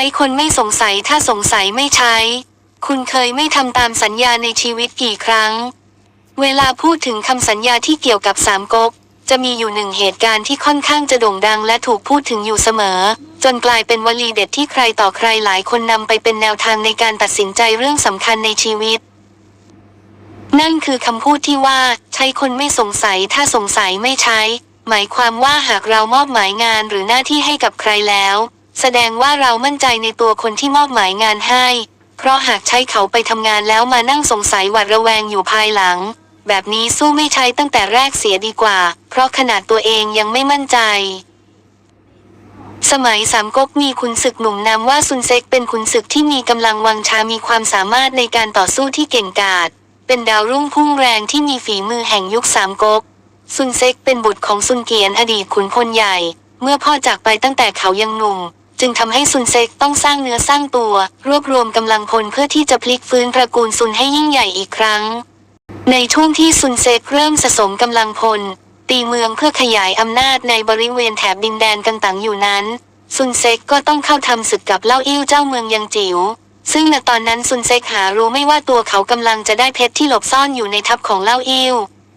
ช้คนไม่สงสัยถ้าสงสัยไม่ใช้ คุณเคยไม่ทำตามสัญญาในชีวิตกี่ครั้ง เวลาพูดถึงคำสัญญาที่เกี่ยวกับสามก๊กจะมีอยู่หนึ่งเหตุการณ์ที่ค่อนข้างจะโด่งดังและถูกพูดถึงอยู่เสมอ จนกลายเป็นวลีเด็ดที่ใครต่อใครหลายคนนำไปเป็นแนวทางในการตัดสินใจเรื่องสำคัญในชีวิต นั่นคือคำพูดที่ว่า ใช้คนไม่สงสัยถ้าสงสัยไม่ใช้ หมายความว่าหากเรามอบหมายงานหรือหน้าที่ให้กับใครแล้ว แสดงว่าเรามั่นใจในตัวคนที่มอบหมายงานให้ เพราะหากใช้เขาไปทำงานแล้วมานั่งสงสัยหวาดระแวงอยู่ภายหลัง แบบนี้สู้ไม่ใช้ตั้งแต่แรกเสียดีกว่า เพราะขนาดตัวเองยังไม่มั่นใจ สมัยสามก๊กมีขุนศึกหนุ่มนามว่าซุนเซ็กเป็นขุนศึกที่มีกำลังวังชา มีความสามารถในการต่อสู้ที่เก่งกาจ เป็นดาวรุ่งพุ่งแรงที่มีฝีมือแห่งยุคสามก๊ก ซุนเซ็กเป็นบุตรของซุนเกียนอดีตขุนพลใหญ่ เมื่อพ่อจากไปตั้งแต่เขายังหนุ่ม จึงทำให้ซุนเซกต้องสร้างเนื้อสร้างตัว รวบรวมกำลังพลเพื่อที่จะพลิกฟื้นตระกูลซุนให้ยิ่งใหญ่อีกครั้ง ในช่วงที่ซุนเซกเริ่มสะสมกำลังพล ตีเมืองเพื่อขยายอำนาจในบริเวณแถบดินแดนกังตังอยู่นั้น ซุนเซกก็ต้องเข้าทำศึกกับเล่าอิ่วเจ้าเมืองยังจิ๋วซึ่งณตอนนั้นซุนเซกหารู้ไม่ว่าตัวเขากำลังจะได้เพชรที่หลบซ่อนอยู่ในทัพของเล่าอิ่ว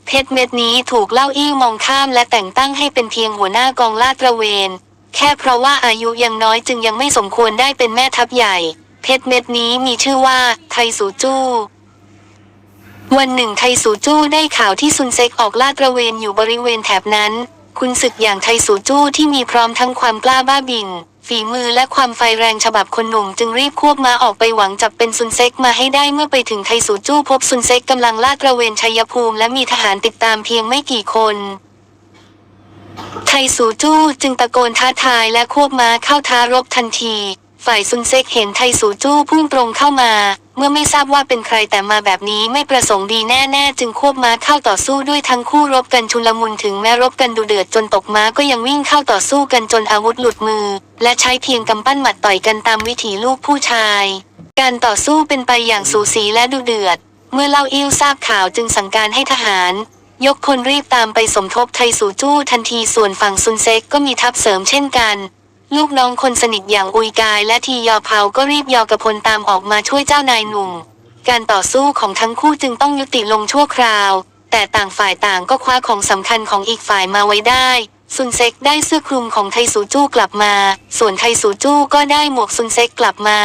เพชรเม็ดนี้ถูกเล่าอิ่วมองข้ามและแต่งตั้งให้เป็นเพียงหัวหน้ากองลาดตระเวน แค่เพราะว่าอายุยังน้อยจึงยังไม่สมควรได้เป็นแม่ทัพใหญ่ เพชรเม็ดนี้มีชื่อว่าไทสูจู้วันหนึ่งไทสูจู้ได้ข่าวที่ซุนเซ็กออกลาดตระเวนอยู่บริเวณแถบนั้น คุณศึกอย่างไทสูจู้ที่มีพร้อมทั้งความกล้าบ้าบินฝีมือและความไฟแรงฉบับคนหนุ่มจึงรีบควบมาออกไปหวังจับเป็นซุนเซ็กมาให้ได้เมื่อไปถึงไทสูจู้พบซุนเซ็กกำลังลาดตระเวนชัยภูมิและมีทหารติดตามเพียงไม่กี่คน ไทสูจู้จึงตะโกนท้าทายและควบม้าเข้าท้ารบทันที ฝ่ายซุนเซกเห็นไทสูจู้พุ่งตรงเข้ามา เมื่อไม่ทราบว่าเป็นใครแต่มาแบบนี้ไม่ประสงค์ดีแน่ๆ จึงควบม้าเข้าต่อสู้ด้วยทั้งคู่รบกันชุลมุนถึงแม้รบกันดุเดือดจนตกม้าก็ยังวิ่งเข้าต่อสู้กันจนอาวุธหลุดมือ และใช้เพียงกำปั้นหมัดต่อยกันตามวิถีลูกผู้ชาย การต่อสู้เป็นไปอย่างสูสีและดุเดือด เมื่อเล่าอิ่วทราบข่าวจึงสั่งการให้ทหาร ยกพลรีบตามไปสมทบไทสูจู้ทันทีส่วนฝั่งซุนเซ็กก็มีทัพเสริมเช่นกัน ลูกน้องคนสนิทอย่างอุยกายและทียอเผาก็รีบยอกระพลตามออกมาช่วยเจ้านายหนุ่ม การต่อสู้ของทั้งคู่จึงต้องยุติลงชั่วคราว แต่ต่างฝ่ายต่างก็คว้าของสำคัญของอีกฝ่ายมาไว้ได้ซุนเซ็กได้เสื้อคลุมของไทสูจู้กลับมา ส่วนไทสูจู้ก็ได้หมวกซุนเซ็กกลับมา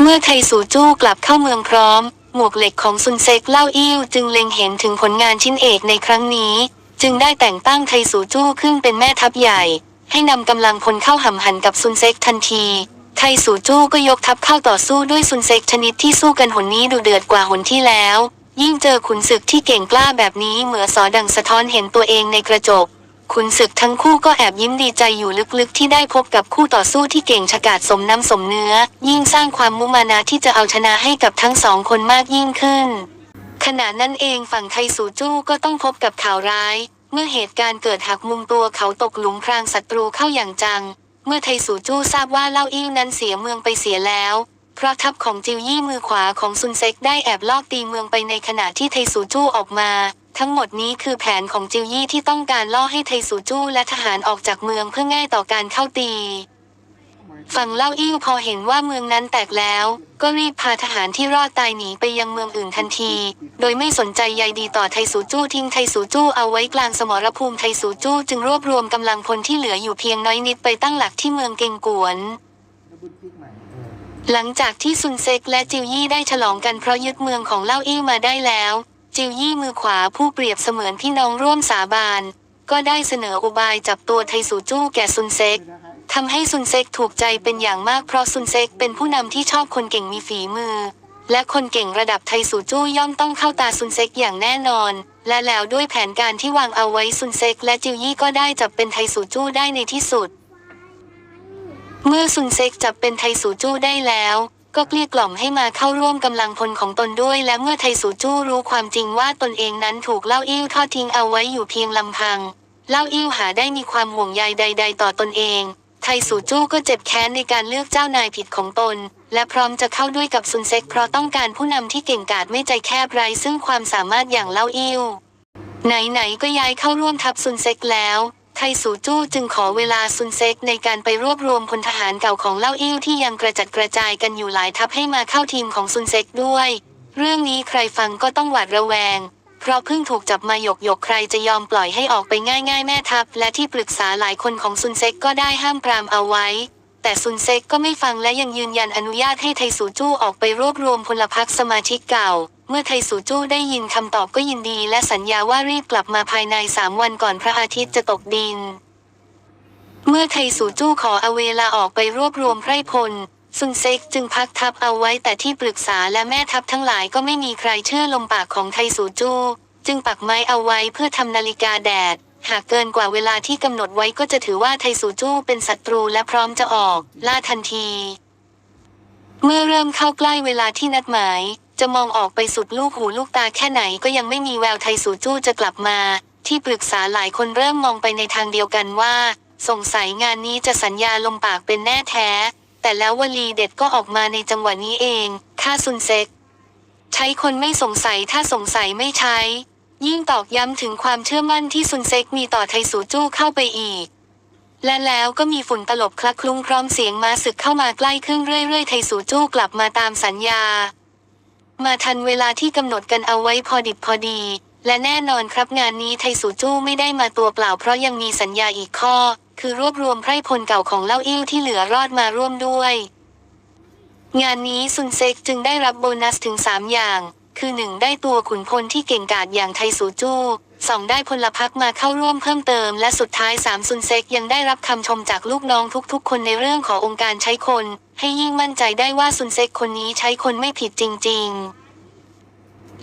เมื่อไทสูจู้กลับเข้าเมืองพร้อมหมวกเหล็กของซุนเซกเล่าอิ่วจึงเล็งเห็นถึงผลงานชิ้นเอกในครั้งนี้ จึงได้แต่งตั้งไทสูจู้ขึ้นเป็นแม่ทัพใหญ่ ให้นำกำลังพลเข้าหำหันกับซุนเซกทันที ไทสูจู้ก็ยกทัพเข้าต่อสู้ด้วยซุนเซกชนิดที่สู้กันหนนี้ดูเดือดกว่าหนที่แล้ว ยิ่งเจอขุนศึกที่เก่งกล้าแบบนี้เหมือสอดังสะท้อนเห็นตัวเองในกระจก ขุนศึกทั้งคู่ก็แอบยิ้มดีใจอยู่ลึกๆ ที่ได้พบกับคู่ต่อสู้ที่เก่งฉกาจสมน้ำสมเนื้อ ยิ่งสร้างความมุมานะที่จะเอาชนะให้กับทั้งสองคนมากยิ่งขึ้น ขณะนั้นเองฝั่งไทสูจู้ก็ต้องพบกับข่าวร้าย เมื่อเหตุการณ์เกิดหักมุมตัวเขาตกหลุมพรางศัตรูเข้าอย่างจัง เมื่อไทสูจู้ทราบว่าเล่าอิ่วนั้นเสียเมืองไปเสียแล้วเพราะทัพของจิวยี่มือขวาของซุนเซ็กได้แอบลอบตีเมืองไปในขณะที่ไทสูจู้ออกมา ทั้งหมดนี้คือแผนของจิวยี่ที่ต้องการล่อให้ไทสูจู้และทหารออกจากเมืองเพื่อง่ายต่อการเข้าตีฝั่งเล่าอิ่วพอเห็นว่าเมืองนั้นแตกแล้ว ก็รีบพาทหารที่รอดตายหนีไปยังเมืองอื่นทันที โดยไม่สนใจใยดีต่อไทสูจู้ทิ้งไทสูจู้เอาไว้กลางสมรภูมิไทสูจู้จึงรวบรวมกำลังพลที่เหลืออยู่เพียงน้อยนิดไปตั้งหลักที่เมืองเกงกวน หลังจากที่ซุนเซ็กและจิวยี่ได้ฉลองกันเพราะยึดเมืองของเล่าอิ่วมาได้แล้ว จิวยี่มือขวาผู้เปรียบเสมือนพี่น้องร่วมสาบาน ก็ได้เสนออุบายจับตัวไทสูจู้แก่ซุนเซ็กทำให้ซุนเซ็กถูกใจเป็นอย่างมากเพราะซุนเซ็กเป็นผู้นำที่ชอบคนเก่งมีฝีมือ และคนเก่งระดับไทสูจู้ย่อมต้องเข้าตาซุนเซ็กอย่างแน่นอน และแล้วด้วยแผนการที่วางเอาไว้ซุนเซ็กและจิวยี่ก็ได้จับเป็นไทสูจู้ได้ในที่สุด เมื่อซุนเซ็กจับเป็นไทสูจู้ได้แล้ว ก็เกลี้ยกล่อมให้มาเข้าร่วมกำลังพลของตนด้วย และเมื่อไทสูจู้รู้ความจริงว่าตนเองนั้นถูกเล่าอิ่วทอดทิ้งเอาไว้อยู่เพียงลำพัง เล่าอิ่วหาได้มีความห่วงใยใด ๆ ต่อตนเอง ไทสูจู้ก็เจ็บแค้นในการเลือกเจ้านายผิดของตน และพร้อมจะเข้าด้วยกับซุนเซ็กเพราะต้องการผู้นำที่เก่งกาจไม่ใจแคบไร้ซึ่งความสามารถอย่างเล่าอิ่วไหนๆก็ย้ายเข้าร่วมทัพซุนเซ็กแล้ว ไทสูจู้จึงขอเวลาซุนเซกในการไปรวบรวมพลทหารเก่าของเล่าอิ่วที่ยังกระจัดกระจายกันอยู่หลายทัพให้มาเข้าทีมของซุนเซกด้วย เรื่องนี้ใครฟังก็ต้องหวาดระแวง เพราะเพิ่งถูกจับมาหยกหยกใครจะยอมปล่อยให้ออกไปง่าย ๆ แม่ทัพ และที่ปรึกษาหลายคนของซุนเซกก็ได้ห้ามปรามเอาไว้ แต่ซุนเซกก็ไม่ฟังและยังยืนยันอนุญาตให้ไทสูจู้ออกไปรวบรวมพลพรรคสมาชิกเก่า เมื่อไทสูจู้ได้ยินคำตอบก็ยินดี และสัญญาว่ารีบกลับมาภายในสามวันก่อนพระอาทิตย์จะตกดิน เมื่อไทสูจู้ขอเอาเวลาออกไปรวบรวมไพร่พลซุนเซ็กจึงพักทัพเอาไว้แต่ที่ปรึกษาและแม่ทัพทั้งหลายก็ไม่มีใครเชื่อลมปากของไทสูจู้จึงปักไม้เอาไว้เพื่อทำนาฬิกาแดด หากเกินกว่าเวลาที่กำหนดไว้ก็จะถือว่าไทสูจู้เป็นศัตรูและพร้อมจะออก ล่าทันที เมื่อเริ่มเข้าใกล้เวลาที่นัดหมาย จะมองออกไปสุดลูกหูลูกตาแค่ไหนก็ยังไม่มีแววไทสูจู้จะกลับมา ที่ปรึกษาหลายคนเริ่มมองไปในทางเดียวกันว่า สงสัยงานนี้จะสัญญาลมปากเป็นแน่แท้ แต่แล้ววลีเด็ดก็ออกมาในจังหวะนี้เองค่าซุนเซ็ก ใช้คนไม่สงสัยถ้าสงสัยไม่ใช้ ยิ่งตอกย้ำถึงความเชื่อมั่นที่ซุนเซ็กมีต่อไทสูจู้เข้าไปอีกและแล้วก็มีฝุ่นตลบคลักคลุ้งพร้อมเสียงมาศึกเข้ามาใกล้ขึ้นเรื่อยๆไทสูจู้กลับมาตามสัญญา ทันเวลาที่กำหนดกันเอาไว้พอดิบพอดี และแน่นอนครับงานนี้ไทสูจู้ไม่ได้มาตัวเปล่า เพราะยังมีสัญญาอีกข้อ คือรวบรวมไพร่พลเก่าของเล่าอิ่วที่เหลือรอดมาร่วมด้วย งานนี้ซุนเซ็กจึงได้รับโบนัสถึง 3 อย่าง คือ 1 ได้ตัวขุนพลที่เก่งกาจอย่างไทสูจู้ 2 ได้พลพรรคมาเข้าร่วมเพิ่มเติม และสุดท้าย 3 ซุนเซ็กยังได้รับคำชมจากลูกน้องทุกๆ คนในเรื่องขององค์การใช้คนให้ยิ่งมั่นใจได้ว่าซุนเซ็กคนนี้ใช้คนไม่ผิดจริง ๆ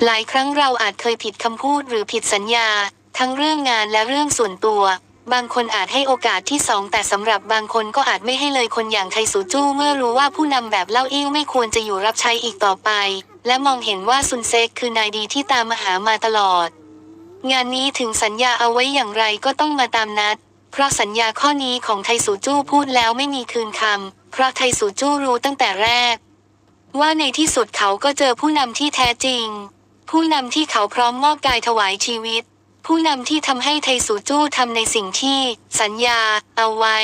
หลายครั้งเราอาจเคยผิดคำพูดหรือผิดสัญญา ทั้งเรื่องงานและเรื่องส่วนตัว บางคนอาจให้โอกาสที่สองแต่สำหรับบางคนก็อาจไม่ให้เลยคนอย่างไทสูจู้เมื่อรู้ว่าผู้นำแบบเล่าอิ่วไม่ควรจะอยู่รับใช้อีกต่อไป และมองเห็นว่าซุนเซกคือนายดีที่ตามมาหามาตลอด งานนี้ถึงสัญญาเอาไว้อย่างไรก็ต้องมาตามนัด เพราะสัญญาข้อนี้ของไทสูจู้พูดแล้วไม่มีคืนคำเพราะไทสูจู้รู้ตั้งแต่แรก ว่าในที่สุดเขาก็เจอผู้นำที่แท้จริง ผู้นำที่เขาพร้อมมอบกายถวายชีวิต ผู้นำที่ทำให้ไทสูจู้ทำในสิ่งที่ สัญญา เอาไว้